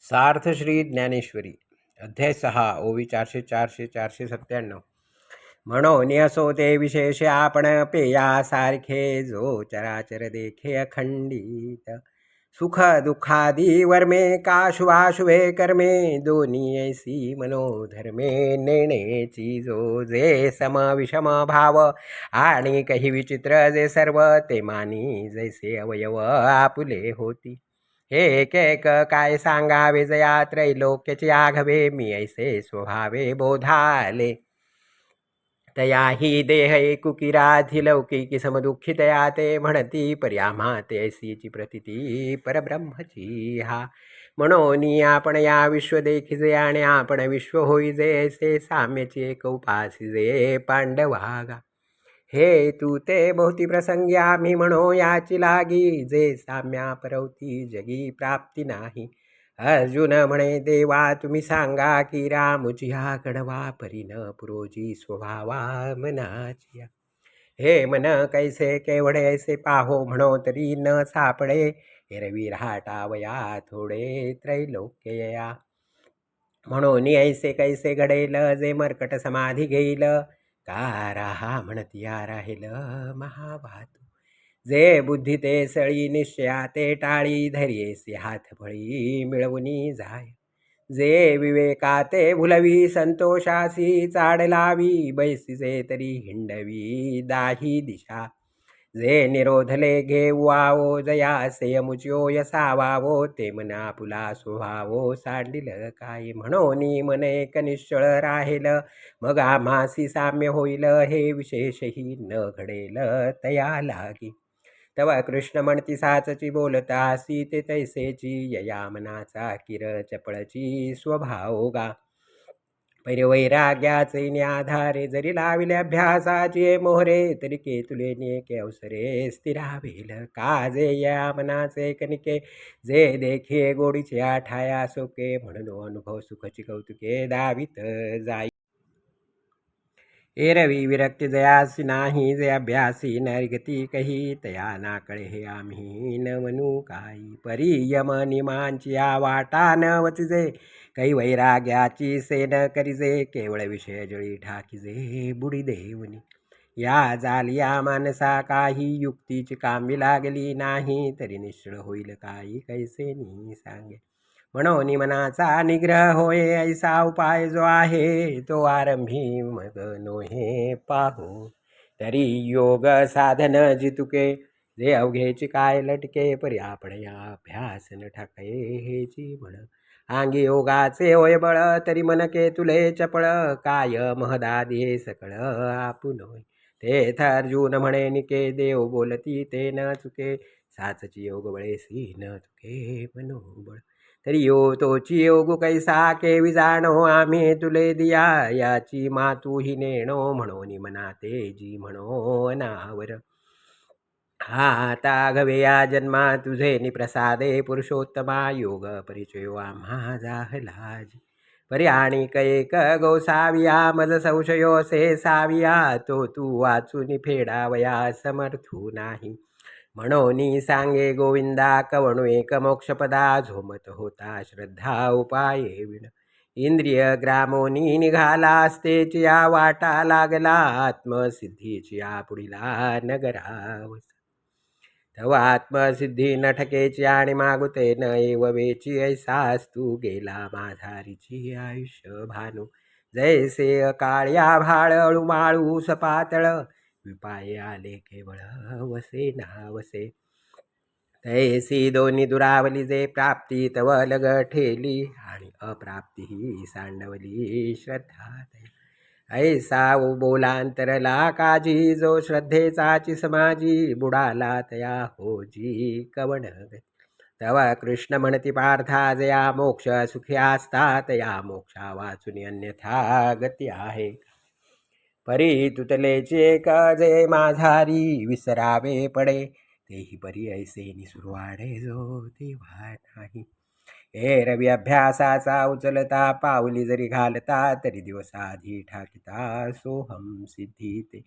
सार्थ श्री ज्ञानेश्वरी अध्याय सहा ओवी चारशे चारशे चारशे सत्त्याण्णव. म्हणून असो ते विशेष आपण पेयासारखे जो चराचर देखे अखंडित. सुख दुःखादी वर्मे का शुभाशुभे कर्मे दोन्ही ऐसी मनोधर्मे नेणेची जो जे सम विषम भाव आणि काही विचित्र जे सर्व ते मानी जैसे अवयव आपुले होती. हे एक एक काय सांगावे विजया त्रैलोक्याचे आघवे मी ऐसे स्वभावे बोधाले. तया ही देह कुकिराधी लौकिकी समदुःखितया ते म्हणती पर्यामा ते ऐसीची प्रतिती परब्रह्मची हा. म्हणून आपण या विश्व देखिजे आणि आपण विश्व होईजे ऐसे साम्यची एक उपासिजे पांडवागा हे तू ते बहुती प्रसंगी आम्ही म्हणो याची लागी. जे साम्या परवती जगी प्राप्ती नाही. अर्जुन म्हणे देवा तुम्ही सांगा की रामुजिया कडवा परिन पुरोजी स्वभावा मनाची. हे मन कैसे केवढे ऐसे पाहो म्हणो तरी न सापडे. एरवी राहटावया थोडे त्रैलोक्यया म्हणून ऐसे कैसे घडेल? जे मरकट समाधी घेईल. कारा हा म्हणत या राहिलं महाभातू जे बुद्धी ते सळी निश्चया ते टाळी धैर्येसी हातफळी मिळवणी जाय. जे विवेका ते भुलवी संतोषासी चाडलावी बैसीचे तरी हिंडवी दाही दिशा. जे निरोधले घेऊ आवो जयासे यसा यसावावो ते मना पुला स्वभावो सांडिल काय म्हणून मन एक निश्चळ राहिल. मग आम्हासी साम्य होईल हे विशेषही न घडेल तया लागी. तव कृष्ण म्हणती साचची बोलता सीते तैसेची यया मनाचा किर चपळची स्वभाव गा पैरवैराग्याचे आधारे जरी लाविले अभ्यासाचे मोहरे तरी केतुले नेके अवसरे स्थिरावेल. काजे या मनाचे कनिके जे देखे गोडीचे आठाया सोके म्हणून अनुभव सुखची कौतुके दावित जाई. एरवी विरक्ती जयासी नाही जे अभ्यासी नरगती कही तया ना कळे हे आम्ही न म्हणू काही. परी यम निमांची या वाटा न वचिजे काही वैराग्याची सेन करिजे केवळ विषय जळी ठाकीजे बुडी देवनी. या जालिया माणसा काही युक्तीची कामी लागली नाही तरी निश्चळ होईल काही कैसे नी सांगे. म्हणून मनाचा निग्रह होय ऐसा उपाय जो आहे तो आरंभी मग नोहे पाहू. तरी योग साधन जितुके जे अवघेची काय लटके परी आपण या अभ्यास न ठाके हेची म्हण आंगी योगाचे होय बळ तरी मनके तुले चपळ काय महदादी सकळ आपुन होय. तेथ अर्जुन म्हणे निके देव बोलती ते न चुके साचची योग बळेसी न चुके मनोबळ. तरी यो तोची योग कैसा केवी जाणो आम्ही तुले दिया याची मातू ही नेणो म्हणून मना तेजी म्हणो अनावर. हा आता घवे या जन्मा तुझे निप्रसादे पुरुषोत्तमा योग परिचयो आम्हा जाहलाजी परी आणि कैक गोसाविया मज संशयो से साविया तो तू वाचून फेडावया समर्थू नाही. म्हणून सांगे गोविंदा कवणू एक मोक्षपदा झोमत होता श्रद्धा उपाये विण. इंद्रिय ग्रामोनी निघाला असतेची या वाटा लागला आत्मसिद्धीची या पुढीला नगरावस. तव आत्मसिद्धी नठकेची आणि मागुते न एव वेची ऐसास तू गेला माझारीची आयुष्य भानू. जैसे काळ्या भाळळू माळू सपातळ विपाय आले केवळ वसे ना वसे तैसी दोन्ही दुरावली जे प्राप्ती तव लग ठेली आणि अप्राप्ती ही सांडवली श्रद्धा तया. ऐसा बोलांतरला काजी जो श्रद्धेचाची समाजी बुडाला तया होजी कवण तव कृष्ण म्हणती पार्था जया मोक्ष सुखी असता तया मोक्षा वाचून अन्यथा गती आहे. परी तुतलेचे जे माझारी विसरावे पडे. तेही परी ऐसे निसुरवाडे जो तेव्हा नाही. हे रवी अभ्यासाचा उचलता पावली जरी घालता तरी दिवसाधी ठाकिता सोहम सिद्धी ते.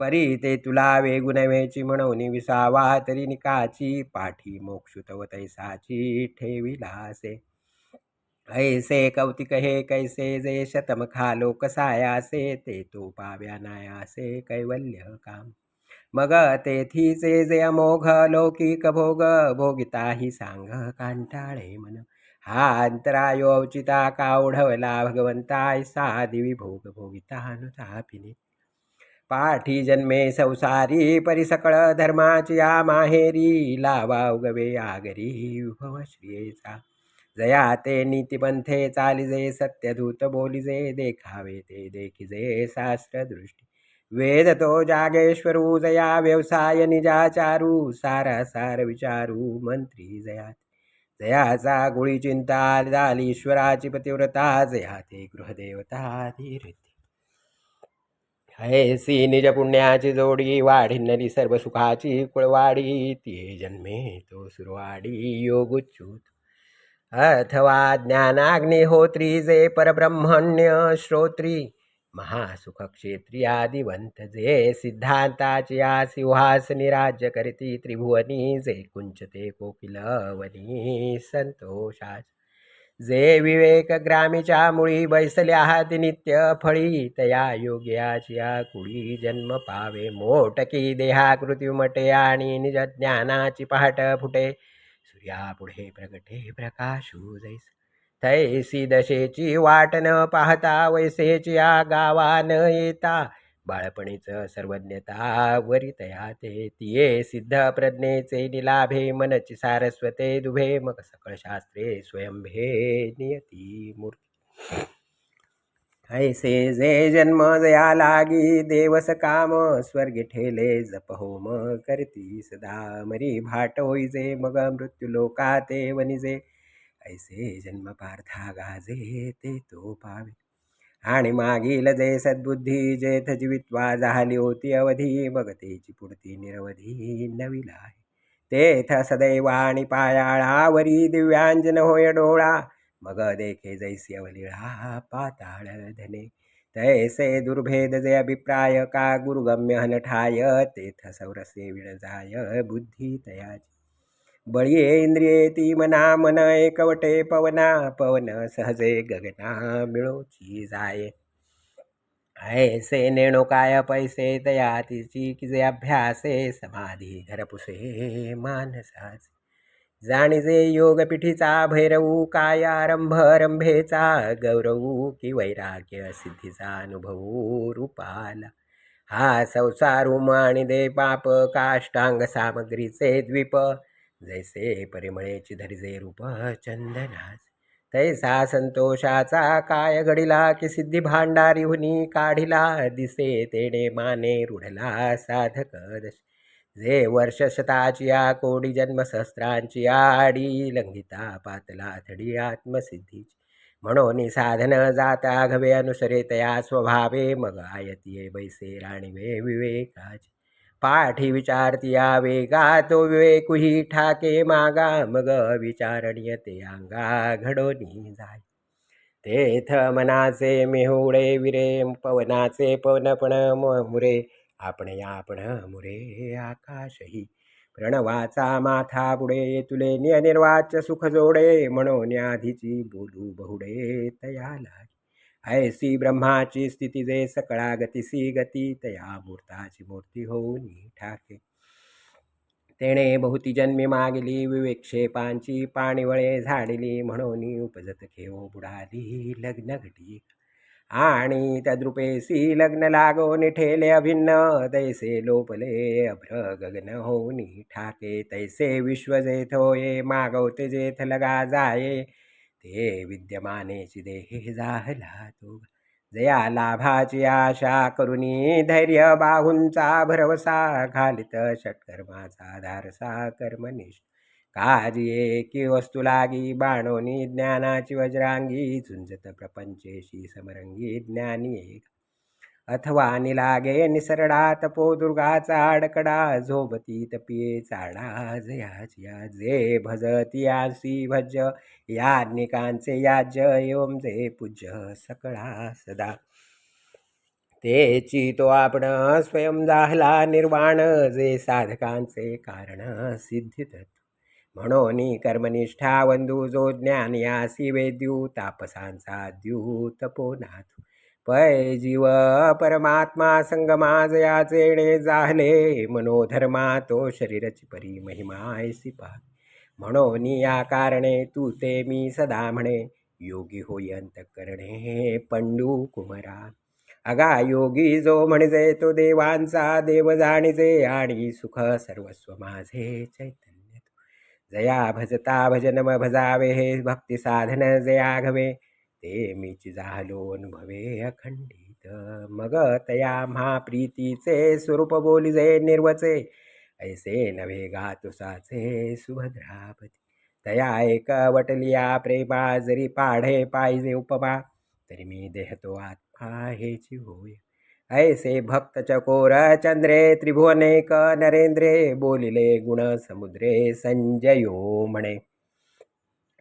परी ते तुला वेगुन म्हणून विसावा तरी निकाची पाठी मोक्षुतव तैसाची ठेविलासे. ऐसे कौतिक हे कैसे जे शतम खालो कसायासे ते तो पाव्या नायासे कैवल्य काम। मग तेथीचे जे अमोघ लौकिक भोग भोगिता ही सांग कांटाळे मन। हा अंतरायो अवचिता भगवंताय सा दिवी भोग भोगिता नुतापिने पाठी जन्मे संसारी परिसकळ धर्माची या माहेरी लावा उगवे आगरी विभव श्रियेचा। जया ते नीतिपंथे चालिजे सत्यदूत बोलिजे देखावे ते देखिजे शास्त्र दृष्टी। वेद तो जागेश्वरू जया व्यवसाय निजाचारू सारा सार विचारू मंत्री जया जयाचा गुळी चिंता झाली ईश्वराची पतिव्रता जया ते गृहदेवता धीरती ऐसी निज पुण्याची जोडी वाढिन्नली सर्व सुखाची कुळवाडी ती जन्मे तो सुरवाडी योगुच्युत अथवा ज्ञानाग्निहोत्री जे परब्रह्मण्य श्रोत्री महासुखक्षेत्रियादिवंत जे सिद्धांताची या सिंहासनी राज्य करीती त्रिभुवनी जे कुंचते कोकिलवनी संतोषाच जे विवेक ग्रामीच्या मुळी बैसल्या हात नित्य फळी तया योग्याची या कुळी जन्म पावे मोटकी देहाकृती मटे आणि निज ज्ञानाची पहाट फुटे सूर्या पुढे प्रगटे प्रकाशू हो जैस. तैसी दशेची वाट न पाहता वैसेची या गावा न येता बाळपणीच सर्वज्ञता वरितया ते तिये सिद्ध प्रज्ञेचे निलाभे मनची सारस्वते दुभे. मग सकळ शास्त्रे स्वयंभे नियती मूर्ती. ऐसे जे जन्म जया लागी देवस काम स्वर्गी ठेले जप होम करती सदा मरी भाट होईजे मग मृत्यू लोकाते वनिजे ऐसे जन्म पार्था गाजे ते तो पावे. आणि मागील जे सद्बुद्धी जेथ जीवित्वा झाली होती अवधी मग तेची पुढती निरवधी नविला तेथ सदैव आणि पायाळावरी दिव्यांजन होय डोळा मग देखे जैसी अवलिळा पाताळ धने तैसे दुर्भेद जे अभिप्राय का गुरुगम्य हनठाय तेथ सौरसे विण जाय बुद्धी तयाची बळीये इंद्रिये ती मना मन एकवटे पवना पवन सहजे गगना मिळोची जाय। ऐसे नेणो काय पैसे तया तिची की जे अभ्यासे समाधी घरपुसे मानसाचे। जाणीजे योगपीठीचा भैरवू काय आरंभ रंभेचा? गौरवू की वैराग्य सिद्धीचा अनुभवू रूपाला? हा संसारू आणि दे पाप काष्टांग सामग्रीचे द्वीप. जैसे परिमळेची धरिजे रूप चंदनास. तैसा संतोषाचा काय घडिला की सिद्धी भांडारी हुनी काढिला? दिसे तेडे माने रुढला साधक दश. जे वर्ष शताची या कोडी जन्म या आडी लंघिता पातला थडी आत्मसिद्धीची. म्हणून साधन जाता घवे अनुसरे तया स्वभावे मग आयतीये बैसे राणीवे विवेकाची. पाठी विचारतिया वेगा तो विवेकुही ठाके मागा मग विचारणीय ते अंगा घडोनी जाय. तेथ मनाचे मेहुळे विरे पवनाचे पवनपण मुरे आपण या आपण मुरे आकाशही. प्रणवाचा माथा बुडे तुले नियनिर्वाच सुख जोडे म्हणून आधीची बोलू बहुडे तयाला ऐसी ब्रह्माची स्थिती जे सकळा गतिसी गती तया मूर्ताची मूर्ती होऊन ठाके. तेणे बहुती जन्मी मागली विवेक्षेपांची पाणीवळे झाडली म्हणून उपजत खेओ बुडाली लग्न घटी आणि तद्रुपेसी लग्न लागो निठेले अभिन्न तैसे लोपले अभ्र गगन होनी ठाके तैसे विश्व होये मागवते जेथ लगा जाये। ते विद्यमानेची देहे जाहला तो जया लाभाची आशा करुनी धैर्य बाहूंचा भरवसा घालित षटकर्माचा धारसा कर्मनिष्ठ। काजी एकी वस्तू लागी बाणोनी ज्ञानाची वज्रांगी झुंजत प्रपंचेशी समरंगी ज्ञानी एक. अथवा निलागे निसरडा तपो दुर्गाचा आडकडा झोबती तपिये चाडा जयाचिया जे भजती आसी भज याज्ञिकांचे याज्य एवं जे पूज्य सकळा सदा. तेची तो आपण स्वयं जाहला निर्वाण जे साधकांचे कारण सिद्धित म्हणून कर्मनिष्ठा वंदू जो ज्ञान यासी वेद्यू तापसांचा द्यू तपोनाथू पै जीव परमात्मा संगमाज याचेणे जाहले मनोधर्मा तो शरीराची परी महिमा ऐसी पाह म्हणून या कारणे तू ते मी सदा म्हणे योगी होई अंतकरणे पंडू कुमरा। अगा योगी जो म्हणजे तो देवांचा देव जाणीजे आणि सुख सर्वस्व माझे चैतन्य। जया भजता भजन म भजावे हे भक्ती साधन जया घवे। ते मीच झालो अनुभवे अखंडित। मग तया महाप्रीतीचे स्वरूप बोलिजे निर्वचे। ऐसे नव्हे गातुसाचे सुभद्रापती। तया एक वटलिया प्रेमा जरी पाढे पाहिजे उपमा। तरी मी देहतो आत्मा हेची होय। ऐसे भक्त चकोर चंद्रे त्रिभुवनेक नरेंद्रे बोलिले गुण समुद्रे संजयो म्हणे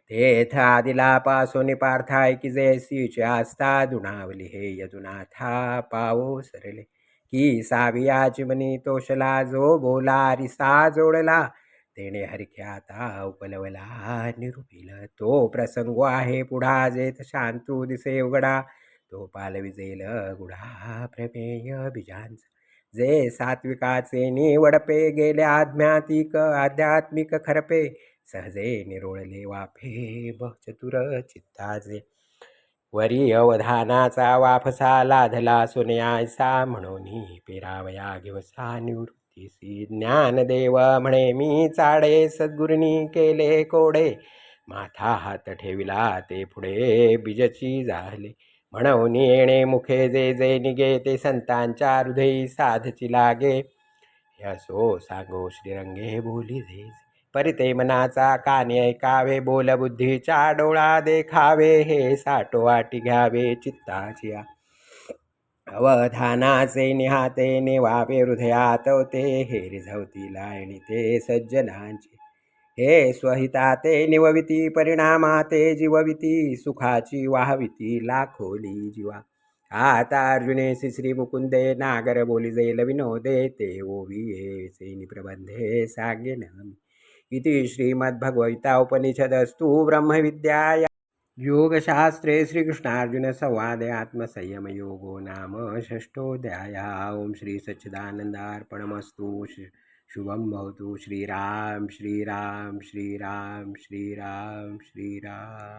तेथ आदिला पासोनी पार्थाय की जैसीचे आस्था दुणावली हे यदुनाथा पावो सरले। की सावियाची मनी तोषला जो बोला रिसा जोडला तेने हरख्याता उपलवला निरुपिल। तो प्रसंग आहे पुढा जेथ शांतू दिसे उघडा तो पालविजेल गुढा प्रमेय बीजांचा जे सात्विकाचे निवडपे गेले आध्यात्मिक आध्यात्मिक खरपे. सहजे निरोळले वाफे चतुर चित्ताचे. वरी अवधानाचा वाफसा लाधला सुनयायसा म्हणून पेरावया घेवसा निवृत्तीसी. ज्ञानदेव म्हणे मी चाडे सद्गुरुनी केले कोडे. माथा हात ठेविला ते पुढे बीजची झाले म्हणून येणे मुखे जे जे निगे ते संतांच्या हृदयी साधची लागे. असो सांगो श्रीरंगे बोली जे परिते मनाचा काने ऐकावे बोल बुद्धीचा डोळा देखावे हे साठो वाटी घ्यावे चित्ताची अवधानाचे निहाते नेवावे हृदयात ते हे रिझवती लायणी ते सज्जनांची. हे स्वहिताते निवविती परिणामाते जीवविती सुखाची वाहविती लाखोली जीवा. आता अर्जुने श्री मुकुंदे नागर बोली जैल विनोदे ते ओवी ये प्रबंधे सांगेन इति श्रीमद्भगवता उपनिषदस्तु ब्रह्मविद्या योगशास्त्रे श्रीकृष्णार्जुनसंवादे आत्मसंयमयोगो नाम षष्ठोऽध्याय. ॐ श्री शुभम शुभं भवतु श्रीराम श्रीराम श्रीराम श्रीराम श्रीराम।